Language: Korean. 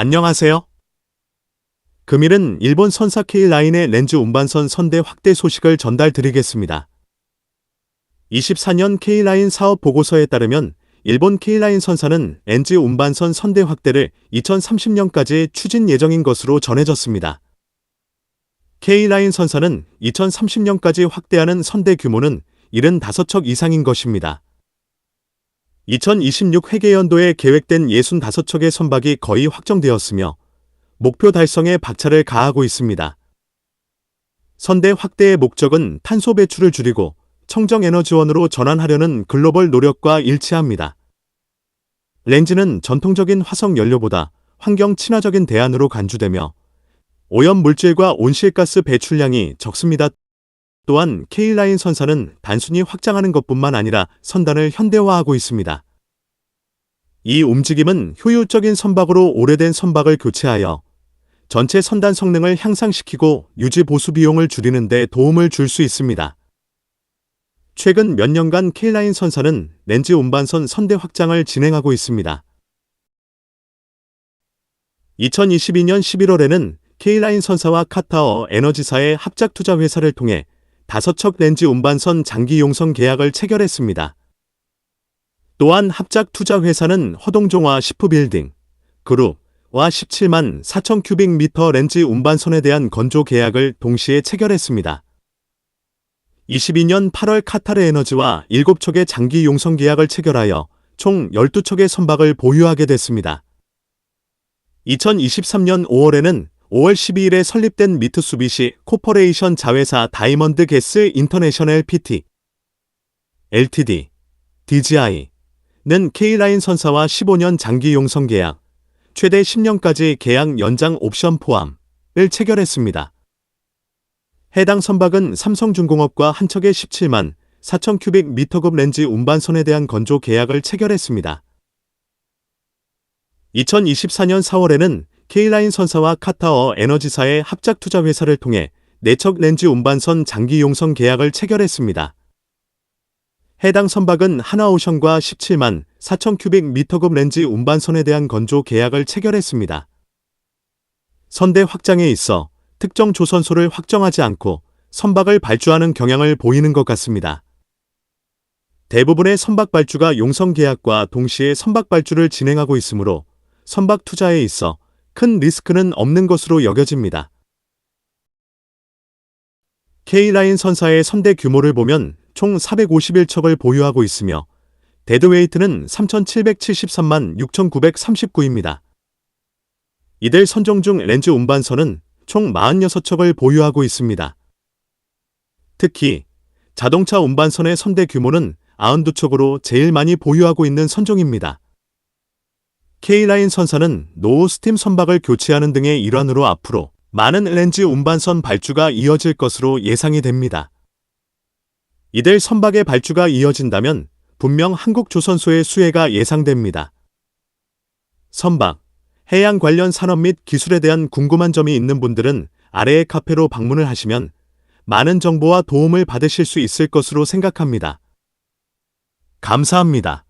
안녕하세요. 금일은 일본 선사 K라인의 렌즈 운반선 선대 확대 소식을 전달드리겠습니다. 24년 K라인 사업 보고서에 따르면 일본 K라인 선사는 렌즈 운반선 선대 확대를 2030년까지 추진 예정인 것으로 전해졌습니다. K라인 선사는 2030년까지 확대하는 선대 규모는 75척 이상인 것입니다. 2026 회계연도에 계획된 65척의 선박이 거의 확정되었으며 목표 달성에 박차를 가하고 있습니다. 선대 확대의 목적은 탄소 배출을 줄이고 청정 에너지원으로 전환하려는 글로벌 노력과 일치합니다. 렌즈는 전통적인 화석 연료보다 환경 친화적인 대안으로 간주되며 오염 물질과 온실가스 배출량이 적습니다. 또한 K라인 선사는 단순히 확장하는 것뿐만 아니라 선단을 현대화하고 있습니다. 이 움직임은 효율적인 선박으로 오래된 선박을 교체하여 전체 선단 성능을 향상시키고 유지 보수 비용을 줄이는 데 도움을 줄 수 있습니다. 최근 몇 년간 K라인 선사는 렌즈 운반선 선대 확장을 진행하고 있습니다. 2022년 11월에는 K라인 선사와 카타어 에너지사의 합작 투자 회사를 통해 다섯 척 렌즈 운반선 장기 용선 계약을 체결했습니다. 또한 합작 투자 회사는 허동종화 시프빌딩, 그룹와 17만 4천 큐빅 미터 렌즈 운반선에 대한 건조 계약을 동시에 체결했습니다. 22년 8월 카타르 에너지와 7척의 장기 용선 계약을 체결하여 총 12척의 선박을 보유하게 됐습니다. 2023년 5월에는 5월 12일에 설립된 미트수비시 코퍼레이션 자회사 다이먼드 게스 인터내셔널 PT LTD DGI는 K라인 선사와 15년 장기 용선 계약, 최대 10년까지 계약 연장 옵션 포함을 체결했습니다. 해당 선박은 삼성중공업과 한 척의 17만 4천 큐빅 미터급 렌즈 운반선에 대한 건조 계약을 체결했습니다. 2024년 4월에는 K라인 선사와 카타어 에너지사의 합작 투자 회사를 통해 4척 렌즈 운반선 장기 용선 계약을 체결했습니다. 해당 선박은 하나오션과 17만 4천 큐빅 미터급 렌즈 운반선에 대한 건조 계약을 체결했습니다. 선대 확장에 있어 특정 조선소를 확정하지 않고 선박을 발주하는 경향을 보이는 것 같습니다. 대부분의 선박 발주가 용선 계약과 동시에 선박 발주를 진행하고 있으므로 선박 투자에 있어 큰 리스크는 없는 것으로 여겨집니다. K라인 선사의 선대 규모를 보면 총 451척을 보유하고 있으며 데드웨이트는 3,773만 6,939입니다. 이들 선종 중 렌즈 운반선은 총 46척을 보유하고 있습니다. 특히 자동차 운반선의 선대 규모는 92척으로 제일 많이 보유하고 있는 선종입니다. K라인 선사는 노후 스팀 선박을 교체하는 등의 일환으로 앞으로 많은 렌즈 운반선 발주가 이어질 것으로 예상이 됩니다. 이들 선박의 발주가 이어진다면 분명 한국 조선소의 수혜가 예상됩니다. 선박, 해양 관련 산업 및 기술에 대한 궁금한 점이 있는 분들은 아래의 카페로 방문을 하시면 많은 정보와 도움을 받으실 수 있을 것으로 생각합니다. 감사합니다.